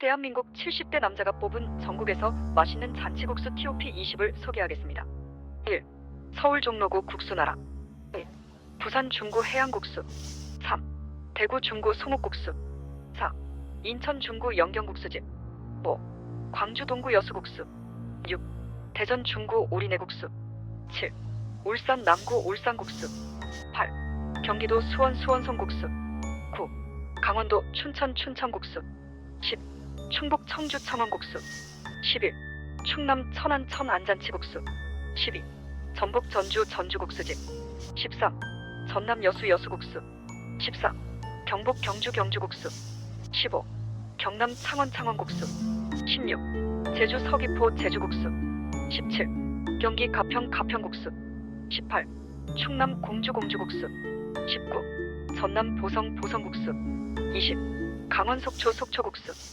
대한민국 70대 남자가 뽑은 전국에서 맛있는 잔치국수 TOP 20을 소개하겠습니다. 1. 서울 종로구 국수나라 1. 부산 중구 해양국수 3. 대구 중구 송옥국수 4. 인천 중구 영경국수집 5. 광주 동구 여수국수 6. 대전 중구 오리내국수 7. 울산 남구 울산국수 8. 경기도 수원 수원송국수 9. 강원도 춘천 춘천국수 10. 충북 청주 청원국수 11. 충남 천안 천안잔치국수 12. 전북 전주 전주국수집 13. 전남 여수 여수국수 14. 경북 경주 경주국수 15. 경남 창원 창원국수 16. 제주 서귀포 제주국수 17. 경기 가평 가평국수 18. 충남 공주 공주국수 19. 전남 보성 보성국수 20. 강원 속초 속초국수